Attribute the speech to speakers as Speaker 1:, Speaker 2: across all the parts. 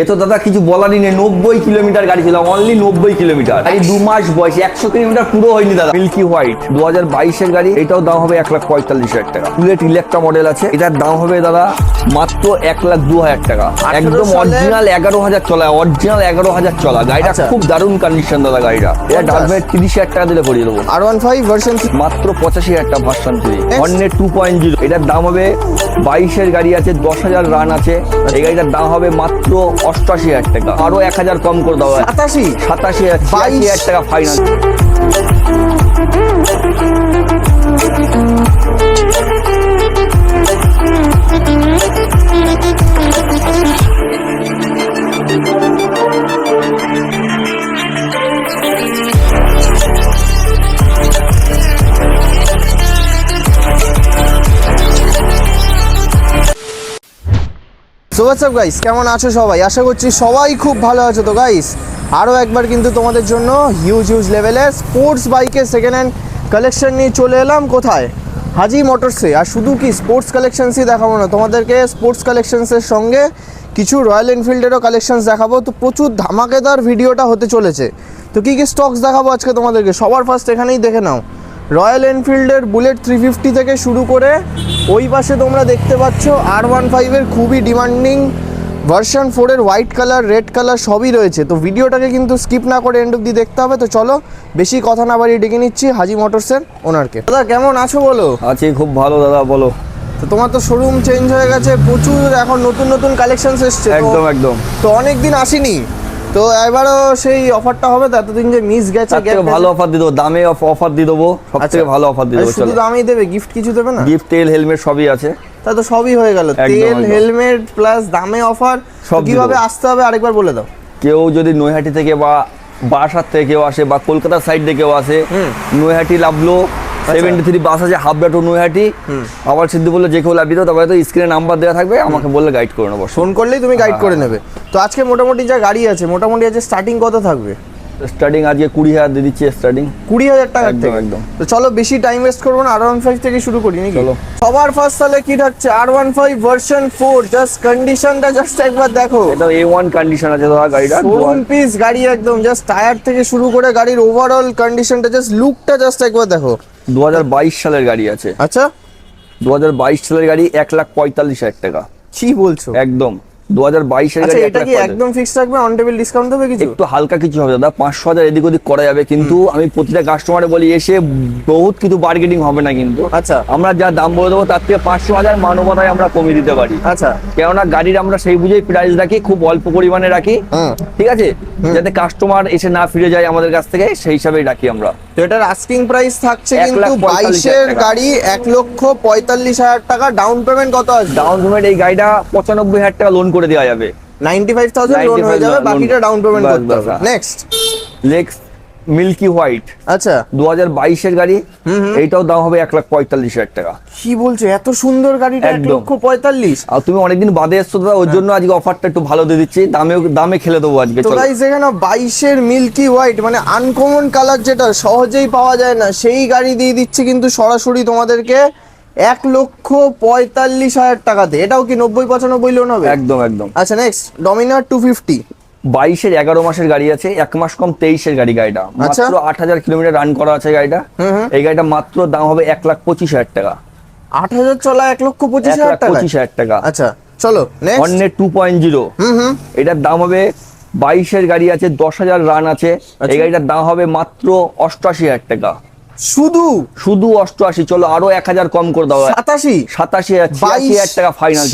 Speaker 1: এ তো দাদা কিছু বলারই নেই নব্বই কিলোমিটার গাড়ি ছিল অনলি নব্বই কিলোমিটার। এই দু মাস বয়স একশো কিলোমিটার পুরো হয়নি দাদা। মিল্কি হোয়াইট দু হাজার বাইশের গাড়ি এটাও দাম হবে এক লাখ পঁয়তাল্লিশ হাজার টাকা। বুলেট ইলেকট্রা মডেল আছে এটার দাম হবে দাদা মাত্র এক লাখ দু হাজার টাকা। একদম অরিজিনাল এগারো হাজার চলা অরিজিনাল এগারো হাজার চলা। গাড়িটা
Speaker 2: আচ্ছা।
Speaker 1: খুব দারুণ কন্ডিশন দাদা গাড়িটা। এটা
Speaker 2: পঞ্চাশ।
Speaker 1: তিরিশ হাজার টাকা দিলে করিয়ে দেবো।
Speaker 2: আর ওয়ান ফাইভ ভার্সন
Speaker 1: মাত্র পঁচাশি হাজার টাকা ভার্সন থ্রি. হর্নের টু পয়েন্ট জিরো এটার দাম হবে বাইশের গাড়ি আছে দশ হাজার রান আছে। এই গাড়িটার দাম হবে মাত্র অষ্টআশি হাজার টাকা। আরও এক হাজার কম করে দেওয়া
Speaker 2: সাতাশি?
Speaker 1: সাতাশি হাজার টাকা ফাইনাল
Speaker 2: হোয়াটসঅ্যাপ গাইস কেমন আছো সবাই? আশা করছি সবাই খুব ভালো আছো তো গাইস আরও একবার কিন্তু তোমাদের জন্য হিউজ হিউজ লেভেলে স্পোর্টস বাইকের সেকেন্ড হ্যান্ড কালেকশন নিয়ে চলে এলাম। কোথায়? হাজি মোটরসে আর শুধু কি স্পোর্টস কালেকশনসই দেখাবো না, তোমাদেরকে স্পোর্টস কালেকশনসের সঙ্গে কিছু রয়্যাল এনফিল্ডেরও কালেকশনস দেখাবো। তো প্রচুর ধামাকেদার ভিডিওটা হতে চলেছে। তো কী কী স্টকস দেখাবো আজকে তোমাদেরকে? সবার ফার্স্ট এখানেই দেখে নাও। রয়্যাল এনফিল্ডের বুলেট থ্রি ফিফটি থেকে শুরু করে ওই পাশে তোমরা দেখতে পাচ্ছ আর ওয়ান ফাইভের খুবই ডিমান্ডিং ভার্সন ফোরের হোয়াইট কালার রেড কালার সবই রয়েছে। তো ভিডিওটাকে কিন্তু স্কিপ না করে এন্ড অব্দি দেখতে হবে। তো চলো বেশি কথা না বাড়িয়ে ডেকে নিচ্ছি হাজি মোটরসের ওনারকে দাদা কেমন আছো বলো?
Speaker 1: আছি খুব ভালো দাদা বলো।
Speaker 2: তো তোমার তো শোরুম চেঞ্জ হয়ে গেছে প্রচুর এখন নতুন নতুন কালেকশনস এসছে
Speaker 1: একদম একদম।
Speaker 2: তো অনেক দিন আসিনি। তো এবারও সেই অফারটা হবে তো এতদিন যে মিস গেছে
Speaker 1: ভালো অফার দিয়ে দেবো দামে অফার দিয়ে দেবো সব
Speaker 2: আচ্ছা।
Speaker 1: থেকে ভালো অফার দিয়ে দেবো
Speaker 2: শুধু দামই দেবে গিফট কিছু দেবে না?
Speaker 1: গিফট তেল হেলমেট সবই আছে।
Speaker 2: তা তো সবই হয়ে গেল। তেল হেলমেট প্লাস দামে অফার কীভাবে আসতে হবে আরেকবার বলে দাও।
Speaker 1: কেউ যদি নৈহাটি থেকে বা বারাসাত থেকে কেউ আসে বা কলকাতার সাইড থেকে কেউ আসে নৈহাটি লাভলো সেভেন্টি থ্রি বাস আছে হাবড়া টু নৈহাটি আবার সিদ্ধি বললে যে কেউ লাভ দিত তারপরে তো স্ক্রিনে নাম্বার দেওয়া থাকবে আমাকে বললে গাইড করে নেব।
Speaker 2: ফোন করলেই তুমি গাইড করে নেবে। তো আজকে মোটামুটি যা গাড়ি আছে মোটামুটি আছে স্টার্টিং কত থাকবে?
Speaker 1: স্টার্টিং আজকে কুড়ি হাজার দিয়ে দিচ্ছি স্টার্টিং
Speaker 2: কুড়ি হাজার টাকা
Speaker 1: একদম,
Speaker 2: থেকে।
Speaker 1: একদম।
Speaker 2: তো চলো বেশি টাইম ওয়েস্ট করব না আর ওয়ান ফাইভ থেকে শুরু করি নাকি?
Speaker 1: চলো।
Speaker 2: সবার ফার্স্ট তাহলে কি থাকছে? R one five version four just কন্ডিশনটা জাস্ট একবার দেখো।
Speaker 1: এটা এ ওয়ান কন্ডিশন আছে দাদা গাড়িটা
Speaker 2: শোরুম পিস গাড়ি একদম জাস্ট টায়ার থেকে শুরু করে গাড়ির ওভারঅল কন্ডিশনটা জাস্ট লুকটা জাস্ট একবার দেখো।
Speaker 1: দু হাজার বাইশ সালের গাড়ি আছে।
Speaker 2: আচ্ছা।
Speaker 1: দু হাজার বাইশ সালের গাড়ি এক লাখ পঁয়তাল্লিশ হাজার টাকা।
Speaker 2: কি বলছো?
Speaker 1: একদম।
Speaker 2: আচ্ছা
Speaker 1: গাড়ি এক
Speaker 2: এটা কি একদম ফিক্স থাকবে? অন টেবিল ডিসকাউন্ট হবে কিছু?
Speaker 1: একটু হালকা কিছু হবে দাদা পাঁচশো হাজার এদিক ওদিক করা যাবে কিন্তু আমি প্রতিটা কাস্টমারে বলি এসে বহুত কিছু বার্গেটিং হবে না কিন্তু।
Speaker 2: আচ্ছা।
Speaker 1: আমরা যা দাম বলে দেবো তার থেকে পাঁচশো হাজার মানবতায় আমরা কমিয়ে দিতে পারি।
Speaker 2: আচ্ছা।
Speaker 1: কেননা গাড়ির আমরা সেই বুঝেই প্রাইস রাখি খুব অল্প পরিমাণে রাখি। ঠিক আছে? যাতে কাস্টমার এসে না ফিরে যায় আমাদের কাছ থেকে সেই হিসাবেই রাখি আমরা।
Speaker 2: তো এটার আস্কিং প্রাইস থাকছে কিন্তু
Speaker 1: পঁয়তাল্লিশ হাজার
Speaker 2: বাইশের গাড়ি এক লক্ষ পঁয়তাল্লিশ হাজার টাকা ডাউন পেমেন্ট কত আসবে?
Speaker 1: ডাউন পেমেন্ট এই গাড়িটা পঁচানব্বই হাজার টাকা লোন করে দেওয়া যাবে।
Speaker 2: নাইনটি ফাইভ থাউজেন্ড লোন হয়ে
Speaker 1: 95,000
Speaker 2: যাবে বাকিটা ডাউন পেমেন্ট করতে হবে।
Speaker 1: হ্যাঁ।
Speaker 2: নেক্সট
Speaker 1: নেক্সট মিল্কি হোয়াইট
Speaker 2: আচ্ছা।
Speaker 1: দু হাজার বাইশের গাড়ি এইটাও দাম হবে এক লাখ পঁয়তাল্লিশ হাজার টাকা।
Speaker 2: কি বলছো এত সুন্দর গাড়িটা এক লক্ষ পঁয়তাল্লিশ?
Speaker 1: আর তুমি অনেকদিন বাদে এসছো দাদা ওই জন্য আজকে অফারটা একটু ভালো দিয়ে দিচ্ছি দামে দামে খেলে দেবো আজকে
Speaker 2: তো
Speaker 1: চলো।
Speaker 2: গাইস এখানে বাইশের মিল্কি হোয়াইট মানে আনকমন কালার যেটা সহজেই পাওয়া যায় না সেই গাড়ি দিয়ে দিচ্ছে কিন্তু সরাসরি তোমাদেরকে। এক লক্ষ পঁয়তাল্লিশ হাজার টাকাতে এটাও কি নব্বই পঁচানব্বই লোন হবে?
Speaker 1: একদম একদম।
Speaker 2: আচ্ছা নেক্সট ডমিনার টু ফিফটি
Speaker 1: বাইশের এগারো মাসের গাড়ি আছে এক মাস কম তেইশের গাড়ি গাড়িটা।
Speaker 2: আচ্ছা।
Speaker 1: মাত্র আট হাজার কিলোমিটার রান করা আছে গাড়িটা। এই গাড়িটা মাত্র দাম হবে এক লাখ পঁচিশ হাজার টাকা।
Speaker 2: আট হাজার চলা এক লক্ষ পঁচিশ হাজার টাকা
Speaker 1: পঁচিশ হাজার টাকা।
Speaker 2: আচ্ছা চলো
Speaker 1: অন্যের two point zero
Speaker 2: hmm hmm.
Speaker 1: এটার দাম হবে বাইশের গাড়ি আছে দশ হাজার রান আছে।
Speaker 2: আচ্ছা।
Speaker 1: এই গাড়িটার দাম হবে মাত্র অষ্টআশি হাজার টাকা।
Speaker 2: শুধু?
Speaker 1: শুধু অষ্টআশি চলো আরও এক হাজার কম করে দাও।
Speaker 2: সাতাশি?
Speaker 1: সাতাশি হাজার
Speaker 2: বাইশ?
Speaker 1: হাজার টাকা ফাইনাল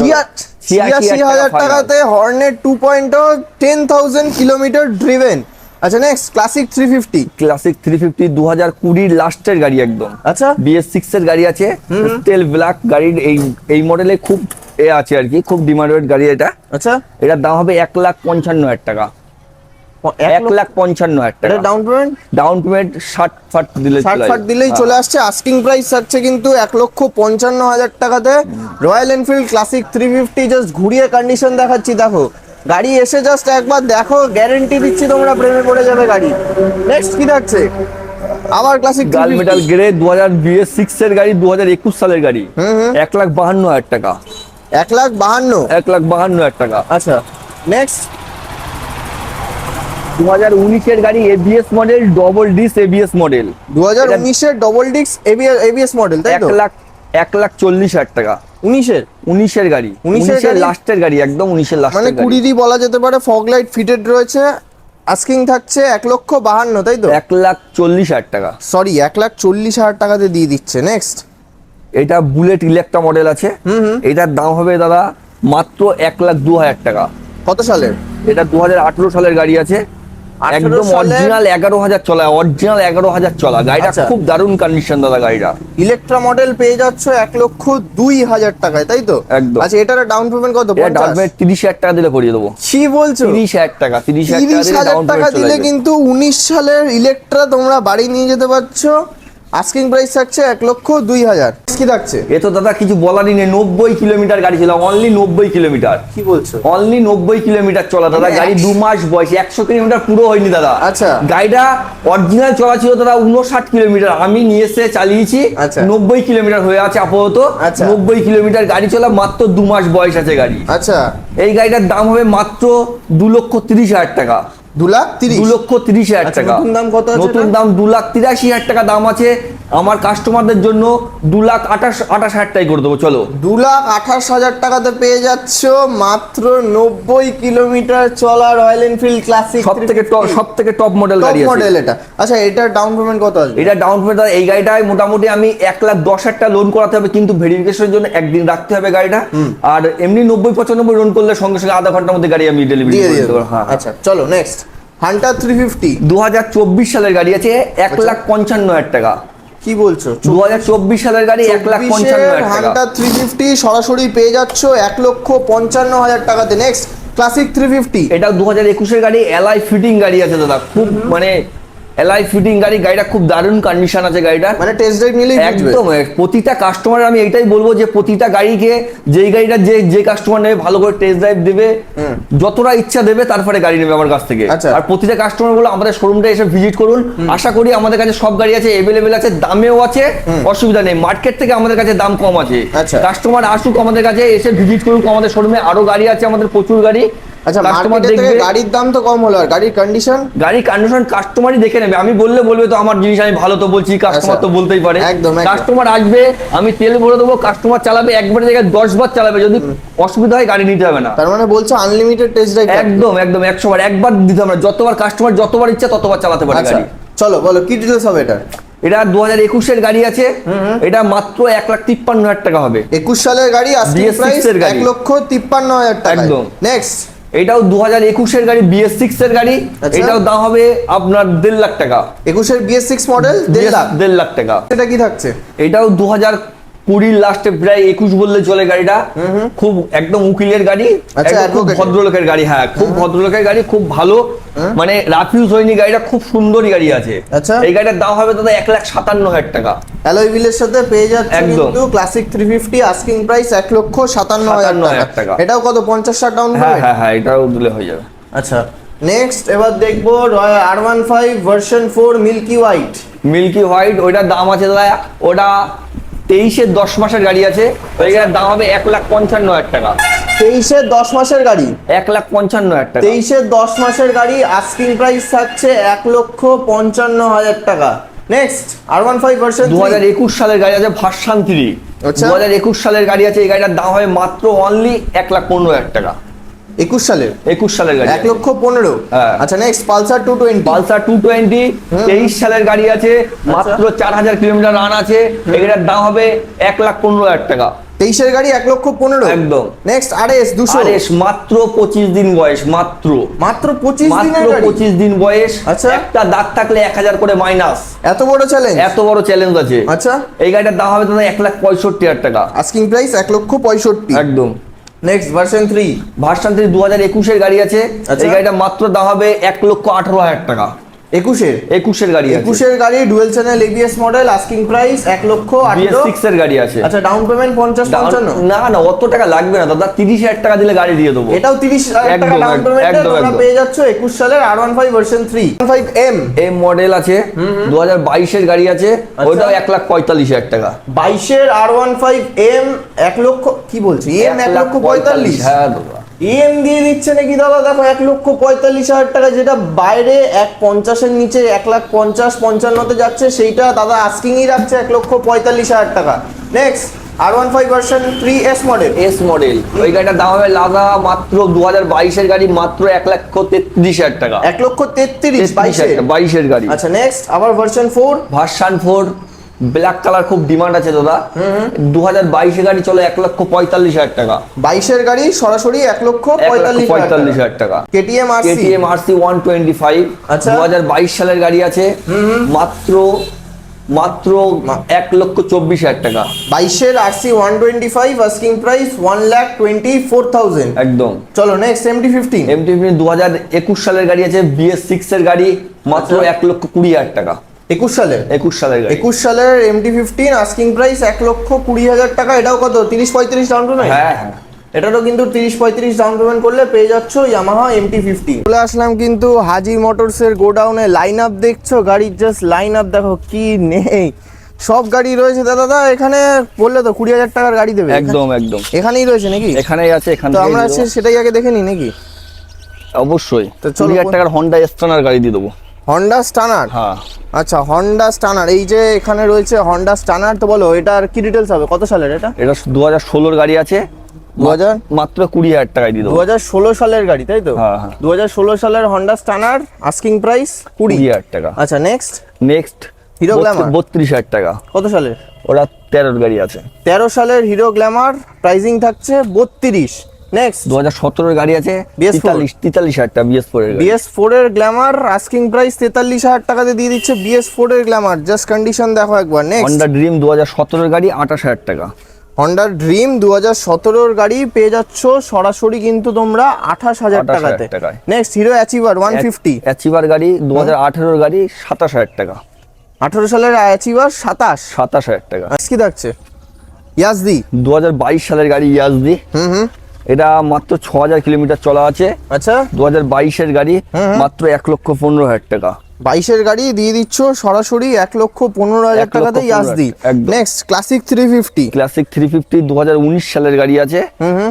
Speaker 2: ছিয়াশি হাজার টাকাতে Hornet two point ten thousand kilometre driven আচ্ছা next Classic three fifty
Speaker 1: Classic three fifty দু হাজার কুড়ির লাস্টের গাড়ি একদম।
Speaker 2: আচ্ছা।
Speaker 1: বিএস সিক্স এর গাড়ি আছে। তেল ব্ল্যাক গাড়ির এই এই মডেলে খুব এ আছে আর কি খুব ডিমান্ডেড গাড়ি এটা।
Speaker 2: আচ্ছা।
Speaker 1: এটার দাম হবে এক লাখ পঞ্চান্ন হাজার টাকা। এক লাখ পঞ্চান্ন
Speaker 2: এটা ডাউন পেমেন্ট
Speaker 1: ডাউন পেমেন্ট ষাট ফাট দিলে
Speaker 2: ষাট ফাট দিলেই। চলে আসছে আস্কিং প্রাইস থাকছে কিন্তু এক লক্ষ পঞ্চান্ন হাজার টাকাতে। Royal Enfield Classic three fifty just ঘুরিয়ে কন্ডিশন দেখাচ্ছি দেখো। গাড়ি এসে জাস্ট একবার দেখো গ্যারেন্টি দিচ্ছি তোমরা প্রেমে পড়ে যাবে গাড়ি। নেক্সট কি থাকছে? আবার ক্লাসিক
Speaker 1: গাল মেটাল গ্রে দু হাজার বিএস সিক্স এর গাড়ি দু হাজার একুশ সালের গাড়ি। এক লাখ বাহান্ন হাজার টাকা।
Speaker 2: এক লাখ বাহান্ন।
Speaker 1: এক লাখ বাহান্ন হাজার টাকা।
Speaker 2: আচ্ছা। নেক্সট
Speaker 1: দু হাজার উনিশের গাড়ি ABS model double disc ABS model
Speaker 2: দু হাজার উনিশের ডবল ডিক্স এবিএস মডেল তাই
Speaker 1: এক লাখ এক লাখ চল্লিশ হাজার টাকা।
Speaker 2: উনিশের?
Speaker 1: উনিশের গাড়ি।
Speaker 2: উনিশের
Speaker 1: লাস্টের গাড়ি? একদম উনিশের
Speaker 2: মানে
Speaker 1: লাস্টের গাড়ি
Speaker 2: কুড়িরই বলা যেতে পারে ফগ লাইট ফিটেড রয়েছে আস্কিং থাকছে এক লক্ষ বাহান্ন তাই তো?
Speaker 1: এক লাখ চল্লিশ হাজার টাকা।
Speaker 2: সরি এক লাখ চল্লিশ হাজার টাকাতে দিয়ে দিচ্ছে নেক্সট
Speaker 1: এটা বুলেট ইলেকট্রা মডেল আছে। এটার দাম হবে দাদা মাত্র এক লাখ দু হাজার টাকা।
Speaker 2: কত সালের?
Speaker 1: এটা দু হাজার আঠেরো সালের গাড়ি আছে।
Speaker 2: 18
Speaker 1: একদম অরিজিনাল এগারো হাজার চলা অরিজিনাল এগারো হাজার চলা। গাড়িটা
Speaker 2: আচ্ছা।
Speaker 1: খুব দারুণ কন্ডিশন দাদা গাড়িটা।
Speaker 2: ইলেকট্রা মডেল পেয়ে যাচ্ছ এক লক্ষ দুই হাজার টাকায় তাই তো?
Speaker 1: একদম।
Speaker 2: আচ্ছা এটার ডাউন পেমেন্ট কত?
Speaker 1: ডাউন
Speaker 2: পেমেন্ট
Speaker 1: তিরিশ হাজার টাকা দিলে করিয়ে দেবো।
Speaker 2: কি বলছো?
Speaker 1: তিরিশ হাজার টাকা তিরিশ হাজার টাকা
Speaker 2: দিলে কিন্তু উনিশ সালের ইলেকট্রা তোমরা বাড়ি নিয়ে যেতে পারছ। আস্কিং প্রাইস থাকছে এক লক্ষ দুই হাজার। কি থাকছে?
Speaker 1: এ তো দাদা কিছু বলারই নেই নব্বই কিলোমিটার গাড়ি ছিল অনলি নব্বই কিলোমিটার।
Speaker 2: কি বলছো?
Speaker 1: অনলি নব্বই কিলোমিটার চলা দাদা
Speaker 2: মানে
Speaker 1: গাড়ি দু মাস বয়স একশো কিলোমিটার পুরো হয়নি দাদা।
Speaker 2: আচ্ছা।
Speaker 1: গাড়িটা অরিজিনাল চলা ছিল দাদা উনষাট কিলোমিটার আমি নিয়ে এসে চালিয়েছি
Speaker 2: আচ্ছা।
Speaker 1: নব্বই কিলোমিটার হয়ে আছে আপাতত
Speaker 2: আচ্ছা।
Speaker 1: নব্বই কিলোমিটার গাড়ি চলা মাত্র দু মাস বয়স আছে গাড়ি।
Speaker 2: আচ্ছা।
Speaker 1: এই গাড়িটার দাম হবে মাত্র দু লক্ষ তিরিশ হাজার টাকা।
Speaker 2: দু লাখ তিরিশ।
Speaker 1: দু লক্ষ তিরিশ হাজার
Speaker 2: আচ্ছা,
Speaker 1: টাকা।
Speaker 2: নতুন দাম কত
Speaker 1: নতুন দাম দু লাখ তিরাশি হাজার টাকা দাম আছে। আমার কাস্টমারদের জন্য দু লাখ আঠাশ আঠাশ হাজার টাকাই করে দেবো চলো।
Speaker 2: দু লাখ আঠাশ হাজার টাকাতে পেয়ে যাচ্ছ মাত্র নব্বই কিলোমিটার চলা রয়্যাল এনফিল্ড ক্লাসিক
Speaker 1: সব থেকে টপ সব থেকে টপ মডেল গাড়ি
Speaker 2: মডেল এটা। আচ্ছা এটার ডাউন পেমেন্ট কত আসবে?
Speaker 1: এটা ডাউন পেমেন্ট এই গাড়িটায় মোটামুটি আমি এক লাখ দশ হাজার টাকা লোন করাতে হবে কিন্তু ভেরিফিকেশনের জন্য একদিন রাখতে হবে গাড়িটা। আর এমনি নব্বই পঁচানব্বই লোন করলে সঙ্গে সঙ্গে আধা ঘণ্টার মধ্যে গাড়ি আমি ডেলিভারি
Speaker 2: দিয়ে
Speaker 1: দেবো। হ্যাঁ
Speaker 2: আচ্ছা চলো নেক্সট হান্টার থ্রি ফিফটি
Speaker 1: দু হাজার চব্বিশ সালের গাড়ি আছে এক
Speaker 2: আচ্ছা।
Speaker 1: লাখ পঞ্চান্ন হাজার টাকা।
Speaker 2: কি বলছো?
Speaker 1: দু হাজার চব্বিশ সালের গাড়ি এক লাখ পঞ্চান্ন
Speaker 2: হান্টার থ্রি ফিফটি সরাসরি পেয়ে যাচ্ছ এক লক্ষ পঞ্চান্ন হাজার টাকাতে। নেক্সট ক্লাসিক থ্রি ফিফটি
Speaker 1: এটা দু হাজার একুশের গাড়ি এলআই ফিটিং গাড়ি আছে দাদা। খুব মানে এলআই ফিটিং গাড়ি গাড়িটা খুব দারুণ কন্ডিশন আছে গাড়িটা।
Speaker 2: মানে টেস্ট ড্রাইভ নিলেই
Speaker 1: একদম প্রতিটা কাস্টমার আমি এটাই বলব যে প্রতিটা গাড়িকে যেই গাড়িটা যে যে কাস্টমার নেবে ভালো করে টেস্ট ড্রাইভ দেবে যতটা ইচ্ছা দেবে তারপরে গাড়ি নেবে আমার কাছ থেকে।
Speaker 2: আচ্ছা।
Speaker 1: আর প্রতিটা কাস্টমার বলে আমাদের শোরুমটা এসে ভিজিট করুন। আশা করি আমাদের কাছে সব গাড়ি আছে এভেলেবেল আছে দামেও আছে অসুবিধা নেই। মার্কেট থেকে আমাদের কাছে দাম কম আছে।
Speaker 2: আচ্ছা।
Speaker 1: কাস্টমার আসুক আমাদের কাছে এসে ভিজিট করুক আমাদের শোরুমে আরও গাড়ি আছে আমাদের প্রচুর গাড়ি।
Speaker 2: আচ্ছা
Speaker 1: কাস্টমার দেখবে
Speaker 2: গাড়ির দাম তো কম হলো আর গাড়ির কন্ডিশন
Speaker 1: গাড়ির কন্ডিশন কাস্টমারই দেখে নেবে। আমি বললে বলবে তো আমার জিনিস আমি ভালো তো বলছি কাস্টমার
Speaker 2: আচ্ছা।
Speaker 1: তো বলতেই পারে।
Speaker 2: একদম।
Speaker 1: কাস্টমার আসবে আমি তেল ভরে দেবো কাস্টমার চালাবে একবার জায়গায় দশ বার চালাবে যদি অসুবিধা হয় গাড়ি নিতে হবে না।
Speaker 2: তার মানে বলছো আনলিমিটেড টেস্ট ড্রাইভ
Speaker 1: একদম একদম একশো বার একবার দিতে হবে না। যতবার কাস্টমার যতবার ইচ্ছা ততবার চালাতে পারে
Speaker 2: আচ্ছা
Speaker 1: গাড়ি।
Speaker 2: চলো বলো কি ডিটেলস হবে এটা?
Speaker 1: এটা দু হাজার একুশের গাড়ি আছে এটা মাত্র এক লাখ তিপ্পান্ন হাজার টাকা হবে।
Speaker 2: একুশ সালের গাড়ি আস্কিং
Speaker 1: BS6
Speaker 2: প্রাইস
Speaker 1: এর গাড়ি।
Speaker 2: এক লক্ষ তিপ্পান্ন হাজার টাকা
Speaker 1: একদম।
Speaker 2: নেক্সট
Speaker 1: এটাও দু হাজার একুশের গাড়ি বিএস সিক্স এর গাড়ি।
Speaker 2: আচ্ছা।
Speaker 1: এটাও দাম হবে আপনার দেড় লাখ টাকা।
Speaker 2: একুশের বিএস সিক্স মডেল দেড় লাখ।
Speaker 1: দেড় লাখ টাকা।
Speaker 2: এটা কি থাকছে?
Speaker 1: এটাও দু হাজার কুড়ির লাস্টে প্রায় একুশ বললে চলে গাড়িটা। খুব একদম উকিলের গাড়ি
Speaker 2: আচ্ছা,
Speaker 1: খুব ভদ্রলোকের গাড়ি হ্যাঁ খুব ভদ্রলোকের গাড়ি খুব ভালো। মানে রাফিউজ হয়নি গাড়িটা খুব সুন্দরই গাড়ি আছে।
Speaker 2: আচ্ছা।
Speaker 1: এই গাড়িটার দাম হবে দাদা এক লাখ সাতান্ন হাজার টাকা।
Speaker 2: অ্যালয় হুইলের সাথে পেয়ে যাচ্ছে। কিন্তু Classic three fifty asking price এক লক্ষ সাতান্ন হাজার
Speaker 1: 57,000
Speaker 2: টাকা। এটাও কত পঞ্চাশ ষাট ডাউন
Speaker 1: হ্যাঁ হ্যাঁ? হ্যাঁ এটাও দিলে হয়ে যাবে।
Speaker 2: আচ্ছা নেক্সট এবার দেখব R one five version four milky white
Speaker 1: milky white ওইটার দাম আছে দাদা ওটা তেইশের দশ মাসের গাড়ি আছে ওই গাড়ির দাম হবে এক লাখ পঞ্চান্ন হাজার টাকা।
Speaker 2: তেইশের দশ মাসের গাড়ি?
Speaker 1: এক লাখ পঞ্চান্ন হাজার টাকা।
Speaker 2: তেইশের দশ মাসের গাড়ি আস্কিং প্রাইস থাকছে এক লক্ষ পঞ্চান্ন হাজার টাকা। Next R one five version
Speaker 1: দু হাজার একুশ সালের গাড়ি আছে ভার্সান থ্রি।
Speaker 2: আচ্ছা।
Speaker 1: দু হাজার একুশ সালের গাড়ি আছে এই গাড়িটার দাম হয় মাত্র অনলি এক লাখ পনেরো হাজার টাকা।
Speaker 2: একুশ সালের?
Speaker 1: একুশ সালের গাড়ি
Speaker 2: এক লক্ষ পনেরো।
Speaker 1: হ্যাঁ।
Speaker 2: আচ্ছা next Pulsar two twenty
Speaker 1: Pulsar two twenty তেইশ সালের গাড়ি আছে মাত্র চার হাজার কিলোমিটার রান আছে এটার দাম হবে এক লাখ পনেরো হাজার টাকা।
Speaker 2: তেইশের গাড়ি এক লক্ষ পনেরো।
Speaker 1: একদম।
Speaker 2: নেক্সট আর এস দুশো।
Speaker 1: এস মাত্র পঁচিশ দিন বয়স মাত্র।
Speaker 2: মাত্র পঁচিশ
Speaker 1: মাত্র পঁচিশ দিন বয়স।
Speaker 2: আচ্ছা।
Speaker 1: একটা দাগ থাকলে এক হাজার করে মাইনাস
Speaker 2: এত বড় চ্যালেঞ্জ
Speaker 1: এত বড় চ্যালেঞ্জ আছে।
Speaker 2: আচ্ছা।
Speaker 1: এই গাড়িটার দাম হবে দাদা এক লাখ পঁয়ষট্টি হাজার টাকা।
Speaker 2: আস্কিং প্রাইস এক লক্ষ পঁয়ষট্টি।
Speaker 1: একদম।
Speaker 2: Next version three
Speaker 1: version three দু হাজার একুশের গাড়ি আছে।
Speaker 2: আচ্ছা।
Speaker 1: এই গাড়িটা মাত্র দাম হবে এক লক্ষ আঠারো হাজার টাকা।
Speaker 2: একুশের?
Speaker 1: একুশের গাড়ি
Speaker 2: একুশের গাড়ি dual channel ABS model asking price এক লক্ষ
Speaker 1: সিক্স এর গাড়ি আছে।
Speaker 2: আচ্ছা ডাউন পেমেন্ট পঞ্চাশ পঞ্চান্ন?
Speaker 1: না না অত টাকা লাগবে না দাদা তিরিশ হাজার টাকা দিলে গাড়ি দিয়ে দেবো।
Speaker 2: এটাও তিরিশ হাজার টাকা ডাউন পেমেন্টে তোমরা পেয়ে যাচ্ছ একুশ সালের R one five version three five M
Speaker 1: এই মডেল আছে দু হাজার বাইশের গাড়ি আছে
Speaker 2: আচ্ছা।
Speaker 1: ওইটাও এক লাখ পঁয়তাল্লিশ হাজার টাকা।
Speaker 2: বাইশের আর ওয়ান ফাইভ এম এক লক্ষ কি বলছি? এম এক লক্ষ পঁয়তাল্লিশ
Speaker 1: হ্যাঁ দাদা।
Speaker 2: এম দিয়ে দিচ্ছে নাকি দাদা? দেখো এক লক্ষ পঁয়তাল্লিশ হাজার টাকা যেটা বাইরে এক পঞ্চাশের নিচে এক লাখ পঞ্চাশ পঞ্চান্নতে যাচ্ছে সেইটা দাদা আস্কিংই রাখছে এক লক্ষ পঁয়তাল্লিশ হাজার টাকা। Next R one five version three S model
Speaker 1: S model ওই গাড়িটার দাম হবে লাগা মাত্র দু হাজার বাইশের গাড়ি মাত্র এক লক্ষ তেত্রিশ হাজার টাকা।
Speaker 2: এক লক্ষ তেত্রিশ বাইশে
Speaker 1: বাইশের? গাড়ি।
Speaker 2: আচ্ছা নেক্সট আবার version four
Speaker 1: version four black colour খুব ডিমান্ড আছে দাদা। দু হাজার বাইশে গাড়ি চলে এক লক্ষ পঁয়তাল্লিশ হাজার টাকা।
Speaker 2: বাইশের গাড়ি সরাসরি এক লক্ষ পঁয়তাল্লিশ
Speaker 1: পঁয়তাল্লিশ হাজার টাকা।
Speaker 2: KTM R
Speaker 1: KTM RC one twenty five
Speaker 2: আচ্ছা।
Speaker 1: দু হাজার বাইশ সালের গাড়ি আছে। মাত্র মাত্র এক লক্ষ চব্বিশ হাজার টাকা।
Speaker 2: বাইশের RC one twenty five asking price one lakh twenty four thousand
Speaker 1: একদম।
Speaker 2: চলো নেক্সট এমটি ফিফটিন
Speaker 1: এমটি দু হাজার একুশ সালের গাড়ি আছে বিএস সিক্স এর গাড়ি মাত্র
Speaker 2: আচ্ছা।
Speaker 1: এক লক্ষ কুড়ি হাজার টাকা।
Speaker 2: একুশ সালের।
Speaker 1: একুশ সালের
Speaker 2: একুশ সালের এমটি ফিফটিন আস্কিং প্রাইস এক লক্ষ কুড়ি হাজার টাকা। এটাও কত? তিরিশ পঁয়ত্রিশ ডাউন পেমেন্ট
Speaker 1: হ্যাঁ হ্যাঁ।
Speaker 2: এটারও কিন্তু তিরিশ পঁয়ত্রিশ ডাউন পেমেন্ট করলে পেয়ে যাচ্ছ ইয়ামাহা এমটি ফিফটি চলে আসলাম কিন্তু হাজি মোটরসের গোডাউনে লাইন আপ দেখছ? গাড়ির জাস্ট লাইন আপ দেখো কি নেই। সব গাড়ি রয়েছে দাদা এখানে বললে তো কুড়ি হাজার টাকার গাড়ি দেবে।
Speaker 1: একদম একদম।
Speaker 2: এখানেই রয়েছে নাকি?
Speaker 1: এখানেই আছে এখান
Speaker 2: তো আমরা সেটাই আগে দেখে নিই নাকি?
Speaker 1: অবশ্যই।
Speaker 2: তো চলো
Speaker 1: কুড়ি হাজার টাকার হন্ডা স্টানার গাড়ি দিয়ে দেবো।
Speaker 2: হন্ডা স্টানার
Speaker 1: হ্যাঁ।
Speaker 2: আচ্ছা হন্ডা স্টানার এই যে এখানে রয়েছে হন্ডা স্টানার তো বলো এটার কি ডিটেলস হবে? কত সালের এটা?
Speaker 1: এটা দু হাজার ষোলোর গাড়ি আছে।
Speaker 2: দু হাজার?
Speaker 1: মাত্র কুড়ি হাজার টাকায় দিয়ে
Speaker 2: দু হাজার ষোলো সালের গাড়ি তাই তো?
Speaker 1: হ্যাঁ, হ্যাঁ।
Speaker 2: দু হাজার ষোলো সালের হন্ডা স্টানার আস্কিং প্রাইস কুড়ি।
Speaker 1: কুড়ি হাজার টাকা।
Speaker 2: আচ্ছা নেক্সট
Speaker 1: নেক্সট
Speaker 2: হিরো গ্ল্যামার
Speaker 1: বত্রিশ হাজার টাকা।
Speaker 2: কত সালের?
Speaker 1: ওরা তেরোর গাড়ি আছে।
Speaker 2: তেরো সালের হিরো গ্ল্যামার প্রাইজিং থাকছে বত্রিশ। নেক্সট
Speaker 1: দু হাজার সতেরোর গাড়ি আছে
Speaker 2: BS4
Speaker 1: তেতাল্লিশ তেতাল্লিশ হাজার টাকা বিএস ফোর
Speaker 2: বিএস ফোর এর গ্ল্যামার আস্কিং প্রাইস তেতাল্লিশ হাজার টাকাতে দিয়ে দিচ্ছে বিএস ফোর এর গ্ল্যামার জাস্ট কন্ডিশন দেখো একবার নেক্সট
Speaker 1: হন্ডা ড্রিম দু হাজার সতেরোর গাড়ি আঠাশ হাজার টাকা।
Speaker 2: হন্ডার ড্রিম দু হাজার সতেরোর গাড়ি পেয়ে যাচ্ছ সরাসরি কিন্তু তোমরা আঠাশ হাজার টাকাতে।
Speaker 1: টাকায়।
Speaker 2: Next Hero Achiever one fifty
Speaker 1: Achiever গাড়ি দু হাজার আঠেরোর গাড়ি সাতাশ হাজার টাকা।
Speaker 2: আঠারো সালের অ্যাচিভার সাতাশ।
Speaker 1: সাতাশ হাজার টাকা।
Speaker 2: কি থাকছে? ইয়াসদি
Speaker 1: দু হাজার বাইশ সালের গাড়ি ইয়াজদি
Speaker 2: হুম হুম।
Speaker 1: এটা মাত্র ছ হাজার কিলোমিটার চলা আছে।
Speaker 2: আচ্ছা।
Speaker 1: দু হাজার বাইশের গাড়ি মাত্র এক লক্ষ পনেরো হাজার টাকা।
Speaker 2: বাইশের গাড়ি দিয়ে দিচ্ছ সরাসরি এক লক্ষ পনেরো হাজার
Speaker 1: এক লক্ষ
Speaker 2: টাকাতে Yezdi next Classic three fifty
Speaker 1: Classic three fifty দু হাজার উনিশ সালের গাড়ি আছে।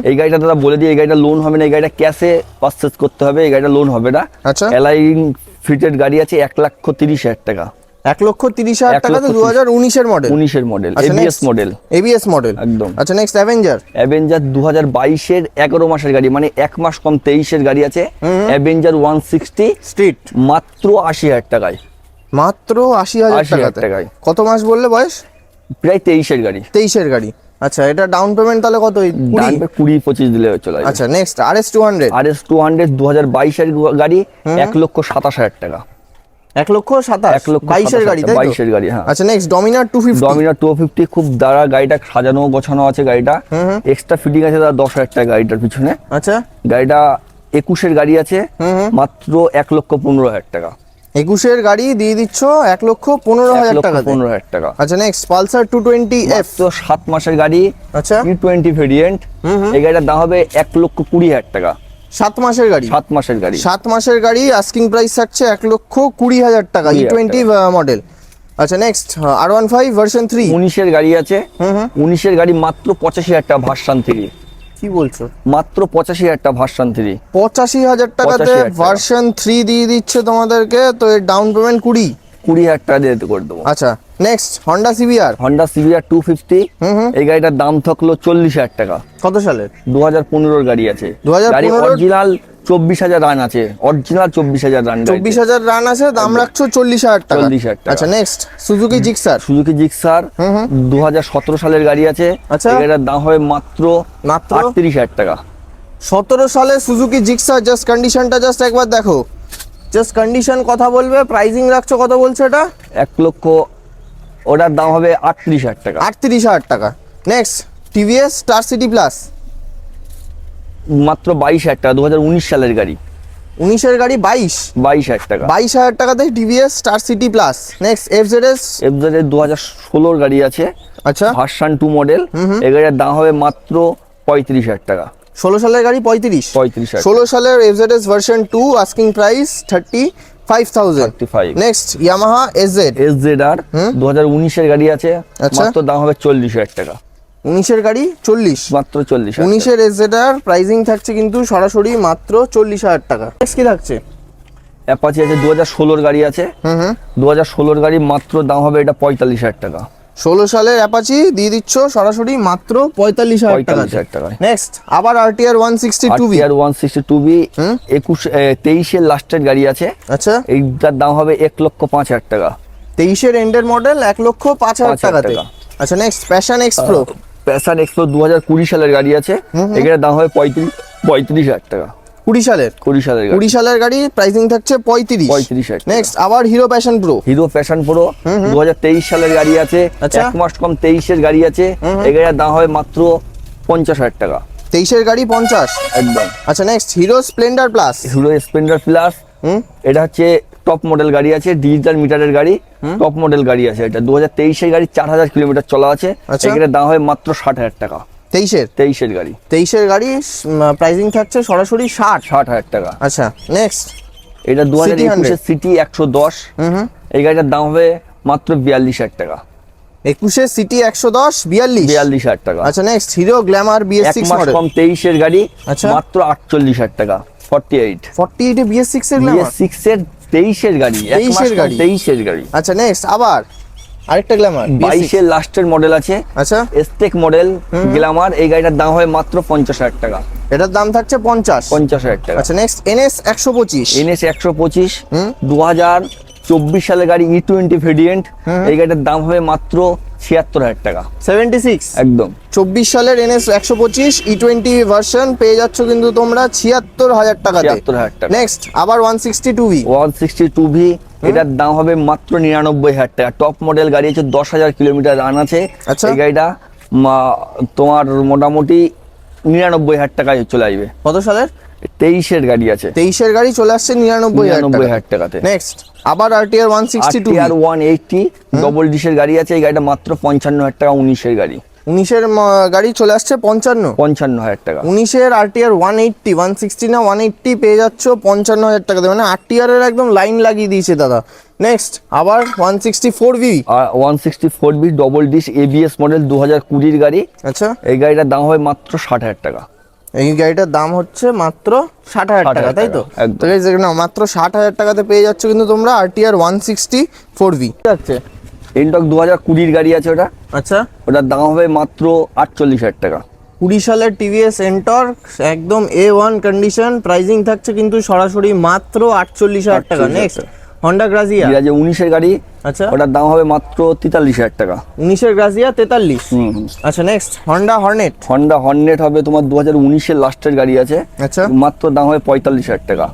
Speaker 1: এই গাড়িটা দাদা বলে দিই এই গাড়িটা লোন হবে না এই গাড়িটা ক্যাশে পারচেস করতে হবে এই গাড়িটা লোন হবে না।
Speaker 2: আচ্ছা।
Speaker 1: অ্যালাইন ফিটেড গাড়ি আছে এক লক্ষ তিরিশ হাজার টাকা।
Speaker 2: এক লক্ষ তিরিশ হাজার টাকাতে দু হাজার উনিশের মডেল
Speaker 1: উনিশের model ABS model
Speaker 2: ABS model
Speaker 1: একদম।
Speaker 2: আচ্ছা নেক্সট অ্যাভেঞ্জার
Speaker 1: অ্যাভেঞ্জার দু হাজার বাইশের এগারো মাসের গাড়ি মানে এক মাস কম তেইশের গাড়ি আছে। অ্যাভেঞ্জার ওয়ান সিক্সটি
Speaker 2: স্ট্রিট
Speaker 1: মাত্র আশি হাজার টাকায়।
Speaker 2: মাত্র আশি হাজার
Speaker 1: টাকায়।
Speaker 2: কত মাস বললে বয়স?
Speaker 1: প্রায় তেইশের গাড়ি।
Speaker 2: তেইশের গাড়ি। আচ্ছা এটা ডাউন পেমেন্ট তাহলে কত? কুড়ি?
Speaker 1: পঁচিশ দিলে চলে
Speaker 2: আচ্ছা next R S two hundred
Speaker 1: R S two hundred দু হাজার বাইশের গাড়ি এক লক্ষ সাতাশ হাজার টাকা।
Speaker 2: এক লক্ষ সাতাশ।
Speaker 1: এক লক্ষ
Speaker 2: বাইশের গাড়ি তাই
Speaker 1: বাইশের গাড়ি হ্যাঁ।
Speaker 2: আচ্ছা next Dominar two fifty
Speaker 1: Dominar two fifty খুব দাঁড়া গাড়িটা সাজানো গোছানো আছে গাড়িটা। এক্সট্রা ফিটিং আছে তার দশ হাজার টাকা গাড়িটার পিছনে।
Speaker 2: আচ্ছা।
Speaker 1: গাড়িটা একুশের গাড়ি আছে মাত্র এক লক্ষ পনেরো হাজার টাকা।
Speaker 2: একুশের গাড়ি দিয়ে দিচ্ছ এক লক্ষ পনেরো হাজার টাকা
Speaker 1: পনেরো হাজার টাকা।
Speaker 2: আচ্ছা next Pulsar two twenty F
Speaker 1: তো সাত মাসের গাড়ি
Speaker 2: আচ্ছা।
Speaker 1: টোয়েন্টি ভেরিয়েন্ট এই গাড়িটার দাম হবে এক লক্ষ কুড়ি হাজার টাকা।
Speaker 2: সাত মাসের গাড়ি।
Speaker 1: সাত মাসের গাড়ি।
Speaker 2: সাত মাসের গাড়ি আস্কিং প্রাইস থাকছে এক লক্ষ কুড়ি হাজার টাকা ই টোয়েন্টি মডেল আচ্ছা next R one five version three
Speaker 1: উনিশের গাড়ি আছে। উনিশের গাড়ি মাত্র পঁচাশি হাজার টাকা ভার্সান থ্রি
Speaker 2: কি বলছো?
Speaker 1: মাত্র পঁচাশি হাজার টাকা ভার্সান থ্রি
Speaker 2: পঁচাশি হাজার টাকাতে
Speaker 1: 85,000
Speaker 2: ভার্সন থ্রি দিয়ে দিচ্ছে তোমাদেরকে তো এর ডাউন পেমেন্ট কুড়ি।
Speaker 1: কুড়ি হাজার টাকা দিয়ে করে দেবো।
Speaker 2: আচ্ছা next Honda CBR
Speaker 1: Honda CBR two fifty. এই গাড়িটার দাম থাকল চল্লিশ হাজার টাকা।
Speaker 2: কত সালের?
Speaker 1: দু হাজার পনেরোর গাড়ি আছে।
Speaker 2: 2015
Speaker 1: গাড়ি অরিজিনাল চব্বিশ হাজার রান আছে। অরিজিনাল চব্বিশ হাজার রান
Speaker 2: চব্বিশ হাজার রান আছে দাম রাখছো চল্লিশ হাজার টাকা।
Speaker 1: 40,000 টাকা।
Speaker 2: আচ্ছা next Suzuki Gixxer
Speaker 1: Suzuki Gixxer দু হাজার সতেরো সালের গাড়ি আছে।
Speaker 2: আচ্ছা।
Speaker 1: এই গাড়িটার দাম হবে মাত্র
Speaker 2: মাত্র?
Speaker 1: আটত্রিশ হাজার টাকা।
Speaker 2: সতেরো সালে সুজুকি জিক্সার জাস্ট কন্ডিশনটা জাস্ট একবার দেখো। জাস্ট কন্ডিশন কথা বলবে প্রাইজিং রাখছো কত বলছো এটা?
Speaker 1: এক লক্ষ ওটার দাম হবে আটত্রিশ হাজার টাকা।
Speaker 2: আটত্রিশ হাজার টাকা। Next TVS Star City plus
Speaker 1: মাত্র বাইশ হাজার টাকা দু হাজার উনিশ সালের গাড়ি।
Speaker 2: উনিশের গাড়ি বাইশ?
Speaker 1: বাইশ হাজার টাকা।
Speaker 2: বাইশ হাজার টাকাতে TVS Star City plus next F Z S
Speaker 1: FZ দু হাজার ষোলোর গাড়ি আছে।
Speaker 2: আচ্ছা।
Speaker 1: ভার্সান টু মডেল এই গাড়ির দাম হবে মাত্র পঁয়ত্রিশ হাজার টাকা।
Speaker 2: ষোলো সালের গাড়ি পঁয়ত্রিশ।
Speaker 1: 35,000
Speaker 2: ষোলো সালের F Z S version two asking price thirty five
Speaker 1: 35
Speaker 2: next Yamaha SZ SZ
Speaker 1: S Z R দু হাজার উনিশের গাড়ি আছে
Speaker 2: আচ্ছা।
Speaker 1: মাত্র দাম হবে চল্লিশ হাজার টাকা।
Speaker 2: উনিশের গাড়ি চল্লিশ।
Speaker 1: মাত্র চল্লিশ হাজার
Speaker 2: উনিশের এসজেটার প্রাইসিং থাকছে কিন্তু সরাসরি মাত্র চল্লিশ হাজার টাকা। নেক্সট কি থাকছে?
Speaker 1: অ্যাপাচি আছে 2016 এর গাড়ি আছে।
Speaker 2: হুম হুম।
Speaker 1: দু হাজার ষোলোর গাড়ি মাত্র দাম হবে এটা পঁয়তাল্লিশ হাজার টাকা।
Speaker 2: ষোলো সালের অ্যাপাচি দিয়ে দিচ্ছ সরাসরি মাত্র পঁয়তাল্লিশ হাজার টাকা নেক্সট আবার RTR one sixty two B
Speaker 1: R one sixty two B. একুশ তেইশের লাস্টের গাড়ি আছে।
Speaker 2: আচ্ছা।
Speaker 1: এইটার দাম হবে এক লক্ষ পাঁচ হাজার টাকা।
Speaker 2: তেইশের এন্ডের মডেল এক লক্ষ পাঁচ হাজার টাকাতে।
Speaker 1: টাকা।
Speaker 2: আচ্ছা next Passion X Pro
Speaker 1: Passion XPro দু হাজার কুড়ি সালের গাড়ি আছে। এখানে দাম হবে পঁয়ত্রিশ পঁয়ত্রিশ হাজার টাকা।
Speaker 2: কুড়ি সালের।
Speaker 1: কুড়ি সালের
Speaker 2: কুড়ি সালের গাড়ি প্রাইসিং থাকছে পঁয়ত্রিশ।
Speaker 1: পঁয়ত্রিশ
Speaker 2: নেক্সট আবার Hero Passion Pro
Speaker 1: Hero fashion Pro দু হাজার তেইশ সালের গাড়ি আছে
Speaker 2: আচ্ছা।
Speaker 1: এক মাস কম তেইশের গাড়ি আছে এই গাড়ির দাম হবে মাত্র পঞ্চাশ হাজার টাকা।
Speaker 2: তেইশের গাড়ি পঞ্চাশ।
Speaker 1: একদম।
Speaker 2: আচ্ছা next Hero Splendor plus
Speaker 1: Hero Splendor plus এটা হচ্ছে টপ মডেল গাড়ি আছে ডিজিটাল মিটারের গাড়ি। টপ মডেল গাড়ি আছে এটা। দু হাজার তেইশের গাড়ি চার হাজার কিলোমিটার চলা আছে।
Speaker 2: আচ্ছা।
Speaker 1: এখানে দাম হবে মাত্র ষাট হাজার টাকা।
Speaker 2: তেইশের?
Speaker 1: তেইশের গাড়ি।
Speaker 2: তেইশের গাড়ি প্রাইসিং থাকছে সরাসরি ষাট।
Speaker 1: ষাট হাজার টাকা।
Speaker 2: আচ্ছা নেক্সট
Speaker 1: এটা দু হাজার একুশের সিটি একশো দশ। এই গাড়িটার দাম হবে মাত্র বিয়াল্লিশ হাজার টাকা।
Speaker 2: একুশে সিটি একশো দশ বিয়াল্লিশ?
Speaker 1: বিয়াল্লিশ হাজার টাকা।
Speaker 2: আচ্ছা next Hero Glamour BS six model
Speaker 1: কম তেইশের গাড়ি
Speaker 2: আচ্ছা।
Speaker 1: মাত্র আটচল্লিশ হাজার টাকা। ফর্টি এইট
Speaker 2: ফর্টি এইটে বিএস সিক্স এর গ্ল্যামার
Speaker 1: সিক্স এর তেইশের গাড়ি এক মাস
Speaker 2: 23 এর
Speaker 1: কম
Speaker 2: গাড়ি।
Speaker 1: তেইশের গাড়ি।
Speaker 2: আচ্ছা নেক্সট আবার। আরেকটা গ্ল্যামার
Speaker 1: বাইশের লাস্টের মডেল আছে
Speaker 2: আচ্ছা।
Speaker 1: এস্টেক মডেল গ্ল্যামার এই গাড়িটার দাম হয় মাত্র পঞ্চাশ হাজার টাকা।
Speaker 2: এটার দাম থাকছে পঞ্চাশ।
Speaker 1: পঞ্চাশ হাজার টাকা।
Speaker 2: আচ্ছা নেক্সট এনএস একশো পঁচিশ।
Speaker 1: এনএস একশো পঁচিশ
Speaker 2: হুম।
Speaker 1: দু হাজার চব্বিশ সালের গাড়ি ই টোয়েন্টি ভেরিয়েন্ট এই গাড়িটার দাম হবে মাত্র ছিয়াত্তর হাজার টাকা।
Speaker 2: সেভেন্টি সিক্স
Speaker 1: একদম।
Speaker 2: চব্বিশ সালের এনএস একশো পঁচিশ ই টোয়েন্টি ভার্সন পেয়ে যাচ্ছ কিন্তু তোমরা ছিয়াত্তর হাজার টাকাতে।
Speaker 1: ছিয়াত্তর হাজার টাকা।
Speaker 2: নেক্সট আবার one sixty two V
Speaker 1: one sixty two V এটার দাম হবে মাত্র নিরানব্বই হাজার টাকা। টপ মডেল গাড়ি আছে দশ হাজার কিলোমিটার রান আছে।
Speaker 2: আচ্ছা।
Speaker 1: এই গাড়িটা তোমার মোটামুটি নিরানব্বই হাজার টাকায় চলে আসবে।
Speaker 2: কত সালের?
Speaker 1: তেইশের গাড়ি আছে।
Speaker 2: তেইশের গাড়ি চলে আসছে নিরানব্বই
Speaker 1: নিরানব্বই
Speaker 2: হাজার
Speaker 1: হাজার টাকাতে।
Speaker 2: নেক্সট আবার RTR one sixty two
Speaker 1: R one eighty double ডিশের গাড়ি আছে। এই গাড়িটা মাত্র পঞ্চান্ন হাজার টাকা উনিশের গাড়ি।
Speaker 2: উনিশের গাড়ি চলে আসছে পঞ্চান্ন।
Speaker 1: পঞ্চান্ন হাজার টাকা।
Speaker 2: উনিশের আর RTR one eighty one sixty না ওয়ান এইটটি পেয়ে যাচ্ছ পঞ্চান্ন হাজার টাকা। মানে আরটিআর এর একদম লাইন লাগিয়ে দিয়েছে দাদা। নেক্সট আবার one sixty four
Speaker 1: R one sixty four B double disc ABS model দু হাজার কুড়ির গাড়ি।
Speaker 2: আচ্ছা।
Speaker 1: এই গাড়িটার দাম হবে মাত্র ষাট হাজার টাকা।
Speaker 2: এই গাড়িটার দাম হচ্ছে মাত্র ষাট হাজার টাকা তাই তো?
Speaker 1: একদম।
Speaker 2: মাত্র ষাট হাজার টাকাতে পেয়ে যাচ্ছ কিন্তু তোমরা RTR one sixty four V যাচ্ছে
Speaker 1: এনটক দু হাজার কুড়ির গাড়ি আছে ওটা।
Speaker 2: আচ্ছা।
Speaker 1: ওটার দাম হবে মাত্র আটচল্লিশ হাজার টাকা।
Speaker 2: কুড়ি সালের টিভিএস এন্টর একদম এ ওয়ান কন্ডিশন প্রাইজিং থাকছে কিন্তু সরাসরি মাত্র আটচল্লিশ হাজার টাকা। নেক্সট হন্ডা গ্রাজিয়া
Speaker 1: ঠিক আছে উনিশের গাড়ি
Speaker 2: আচ্ছা।
Speaker 1: ওটার দাম হবে মাত্র তেতাল্লিশ হাজার টাকা।
Speaker 2: উনিশের গ্রাজিয়া তেতাল্লিশ। আচ্ছা next Honda Hornet
Speaker 1: Honda Hornet হবে তোমার দু হাজার উনিশের লাস্টের গাড়ি আছে।
Speaker 2: আচ্ছা।
Speaker 1: মাত্র দাম হবে পঁয়তাল্লিশ হাজার টাকা।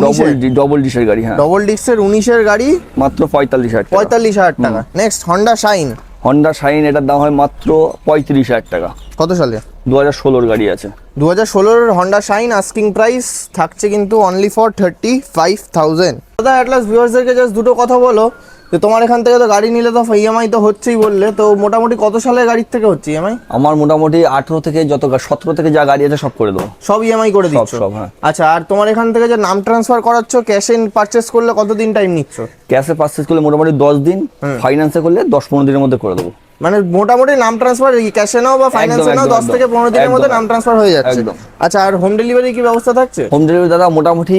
Speaker 1: ডবল ডবল ডিসের গাড়ি হ্যাঁ।
Speaker 2: ডবল ডিস্কের উনিশের গাড়ি
Speaker 1: মাত্র পঁয়তাল্লিশ হাজার
Speaker 2: পঁয়তাল্লিশ হাজার টাকা। Next Honda Shine
Speaker 1: Honda Shine এটার দাম হয় মাত্র পঁয়ত্রিশ হাজার টাকা।
Speaker 2: কত সালে
Speaker 1: দু হাজার ষোলোর গাড়ি আছে।
Speaker 2: দু হাজার ষোলোর হন্ডা শাইন আস্কিং প্রাইস থাকছে কিন্তু only for thirty five thousand দাদা অ্যাটলাস ভিউয়ার্সদেরকে জাস্ট দুটো কথা বলো। যে তোমার এখান থেকে তো গাড়ি নিলে তো ইএমআই তো হচ্ছেই বললে তো মোটামুটি কত সালের গাড়ির থেকে হচ্ছে ইএমআই
Speaker 1: আমার মোটামুটি আঠেরো থেকে যত সতেরো থেকে যা গাড়ি আছে সব করে দেবো।
Speaker 2: সব ইএমআই করে দিচ্ছ?
Speaker 1: সব হ্যাঁ।
Speaker 2: আচ্ছা আর তোমার এখান থেকে যে নাম ট্রান্সফার করাচ্ছ ক্যাশে পারচেস করলে কতদিন টাইম নিচ্ছ?
Speaker 1: ক্যাশে পারচেজ করলে মোটামুটি দশ দিন ফাইন্যান্সে করলে দশ পনেরো দিনের মধ্যে করে দেবো।
Speaker 2: মানে মোটামুটি নাম ট্রান্সফার ক্যাশে নাও বা ফাইন্যান্সে নাও দশ থেকে পনেরো দিনের মধ্যে নাম ট্রান্সফার হয়ে যাচ্ছে। আচ্ছা আর হোম ডেলিভারি কি ব্যবস্থা থাকছে?
Speaker 1: হোম ডেলিভারি দাদা মোটামুটি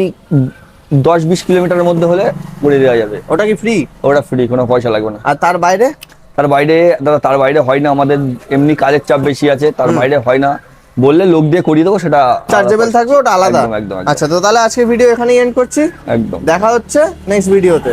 Speaker 1: দশ বিশ কিলোমিটারের মধ্যে হলে করে দেওয়া যাবে।
Speaker 2: ওটা কি ফ্রি
Speaker 1: ওটা ফ্রি কোনো পয়সা লাগবে না।
Speaker 2: আর তার বাইরে?
Speaker 1: তার বাইরে দাদা তার বাইরে হয় না। আমাদের এমনি কাজের চাপ বেশি আছে তার বাইরে হয় না। বললে লোক দিয়ে করিয়ে দেবো সেটা
Speaker 2: চার্জেবল থাকবে ওটা আলাদা?
Speaker 1: একদম
Speaker 2: আচ্ছা তো তাহলে আজকে ভিডিও এখানেই এন্ড করছি।
Speaker 1: একদম।
Speaker 2: দেখা হচ্ছে নেক্সট ভিডিওতে